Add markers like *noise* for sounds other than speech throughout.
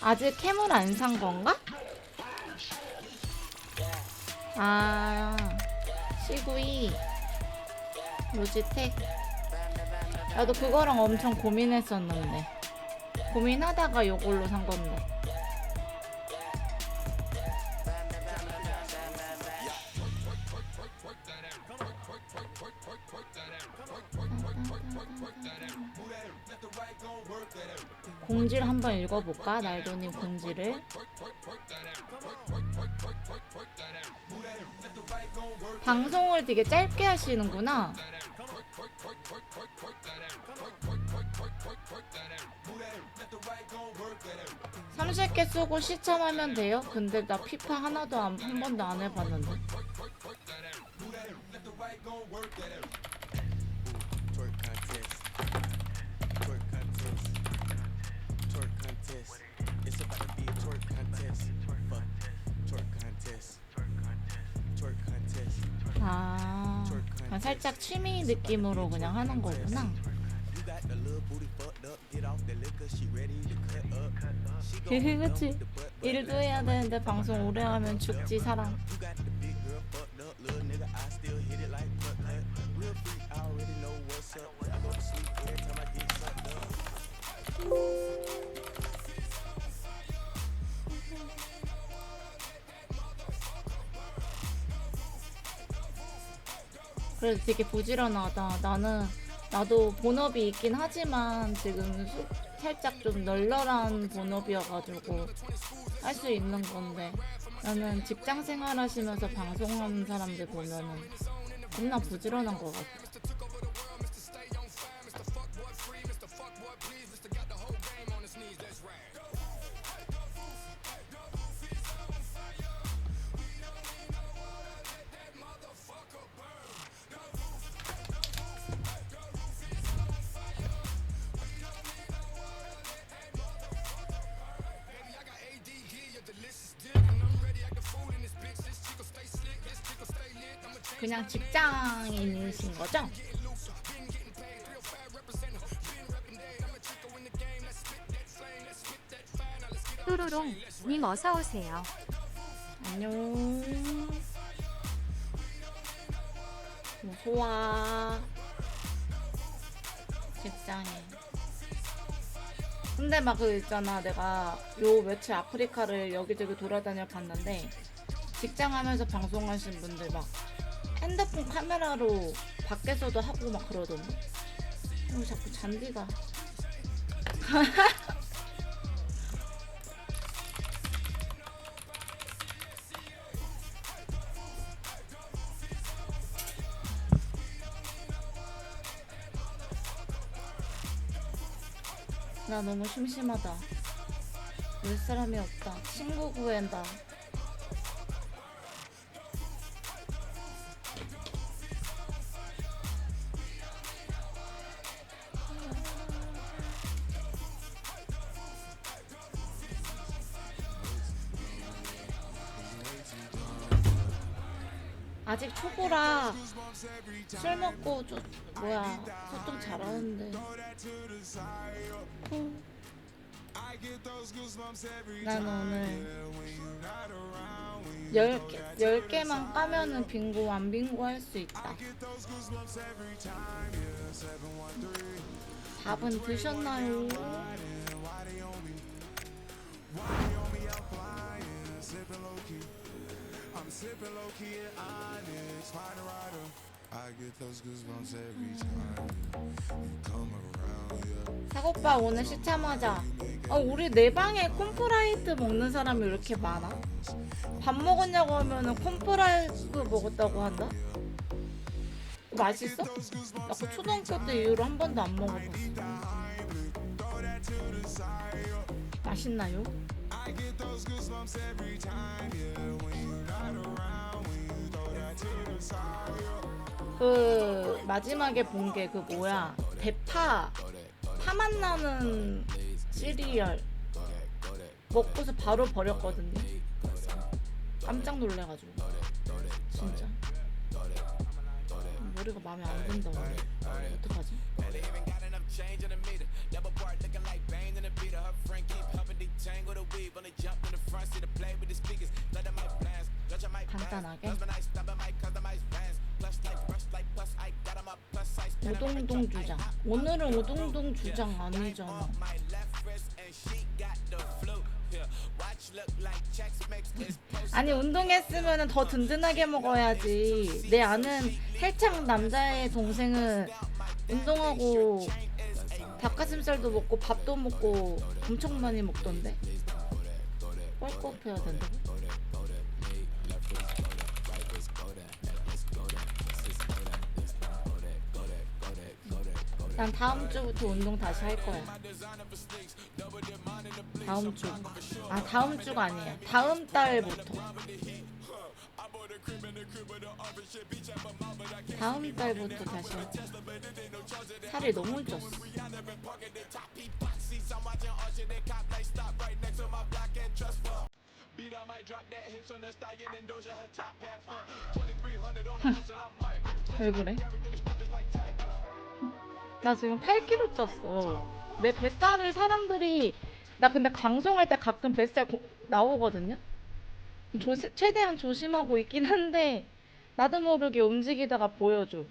아직 캠을 안산 건가? 아, 시구이, 로지텍. 나도 그거랑 엄청 고민했었는데. 고민하다가 요걸로 산 건데. 공지를 한번 읽어볼까? 날도님 공지를. 방송을 되게 짧게 하시는구나. 삼십 개 쓰고 시참하면 돼요? 근데 나 피파 하나도 안, 한 번도 안 해봤는데. 그냥 살짝 취미 느낌으로 그냥 하는 거구나. 그치? 일도 해야 되는데 방송 오래 하면 죽지 사람. 그래서 되게 부지런하다. 나는 나도 본업이 있긴 하지만 지금 수- 살짝 좀 널널한 본업이어가지고 할 수 있는 건데 나는 직장 생활하시면서 방송하는 사람들 보면은 겁나 부지런한 것 같아. 그냥 직장인이신 거죠? 뚜루롱 님 어서 오세요. 안녕. 무서워. 직장인. 근데 막 그 있잖아. 내가 요 며칠 아프리카를 여기저기 돌아다녀 봤는데 직장 하면서 방송하신 분들 막 핸드폰 카메라로 밖에서도 하고 막 그러던데. 어, 자꾸 잔디가. *laughs* 나 너무 심심하다. 볼 사람이 없다. 친구 구한다. 아직 초보라 술 먹고 좀 뭐야 소통 잘하는데 콜. 난 오늘 10개, 10개만 까면은 빙고 안 빙고 할 수 있다 밥은 드셨나요? I get those goosebumps every time you come around, yeah. 사고빠 오늘 시참하자. 어, 우리 내 방에 콤프라이트 먹는 사람이 왜 이렇게 많아? 밥 먹었냐고 하면은 콤프라이트 먹었다고 한다? 맛있어? 나그 초등학교 때 이후로 한 번도 안 먹어봤어. 맛있나요? 그 마지막에 본 게 그 뭐야? 대파. 파맛 나는 시리얼. 먹고서 바로 버렸거든요. 깜짝 놀래가지고. 진짜? 머리가 마음에 안 든다. 어떡하지? 간단하게. 오동동 주장. 오늘은 오동동 주장 아니잖아. 아니 운동했으면 더 든든하게 먹어야지. 내 아는 헬창 남자의 동생은 운동하고 닭가슴살도 먹고 밥도 먹고 엄청 많이 먹던데 뻘꺽 해야 된다고? 난 다음 주부터 운동 다시 할 거야. 다음 주. 아, 다음 주가 아니에요. 다음 달부터. 다음 달부터 다시 할 거야. 살이 너무 쪘어. *laughs* 왜 그래? 나 지금 8kg 쪘어. 내 뱃살을 사람들이 나 근데 방송할 때 가끔 뱃살 고- 나오거든요. 조시- 최대한 조심하고 있긴 한데 나도 모르게 움직이다가 보여줘.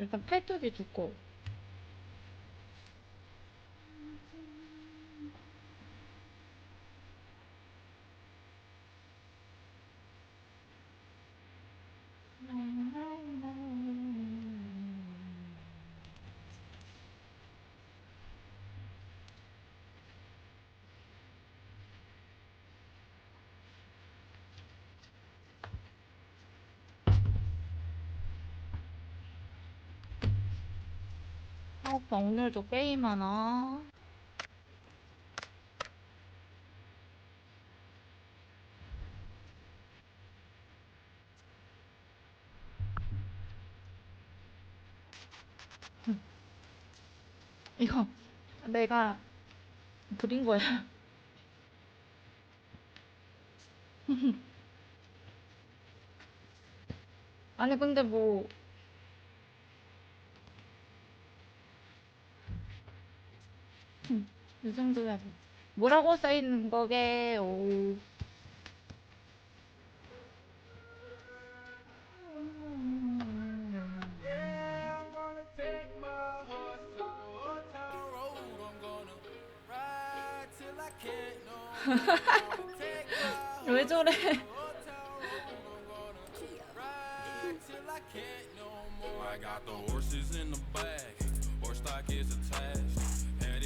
일단 팔뚝이 두꺼워. 아, 오빠 오늘도 게임하나? 이거 내가 그린 거야. *laughs* 아니 근데 뭐 이 정도야 뭐. 뭐라고 써있는 거게 오. 왜 저래?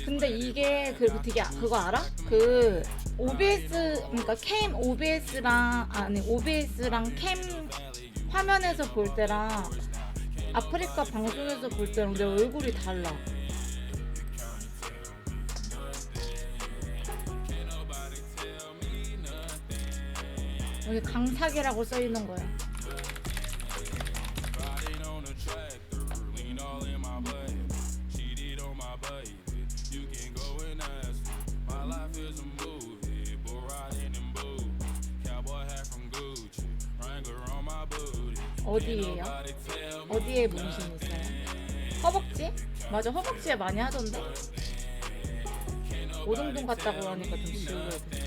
근데 이게 그 되게 아- 그거 알아? 그 OBS 그러니까 캠 OBS랑 아니 OBS랑 캠 화면에서 볼 때랑 아프리카 방송에서 볼 때랑 내 얼굴이 달라. 여기 강사기라고 써 있는 거야. Me 어디에 문신 있어요? 허벅지? 맞아 허벅지에 많이 하던데 오동동 갔다고 하니까 좀 지우려 돼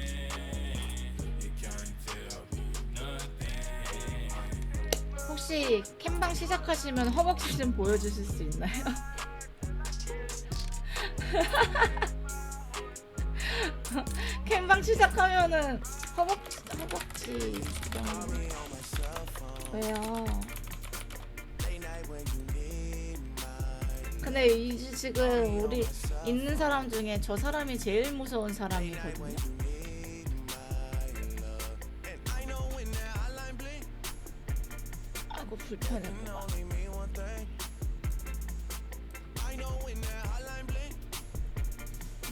혹시 캠방 시작하시면 허벅지 좀 보여주실 수 있나요? *laughs* 캠방 시작하면은 허벅지 허벅지 좀 왜요? 근데 이 지금 우리 있는 사람 중에 저 사람이 제일 무서운 사람이거든요. 아이고 불편해.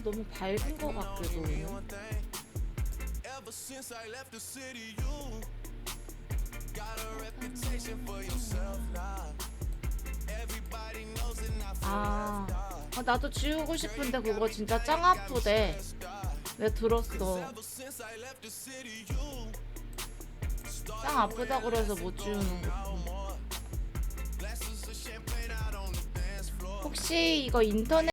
너무 밝은 것 같기도 해요. Since I left the city, you got a reputation for yourself now. Everybody knows and I feel 아, 아, 나도 지우고 싶은데 그거 진짜 짱 아프대. 내가 들었어. Ever since I left the city, you 짱 아프다 그래서 못 지우는 거. glasses of champagne out on the dance floor. 혹시 이거 인터넷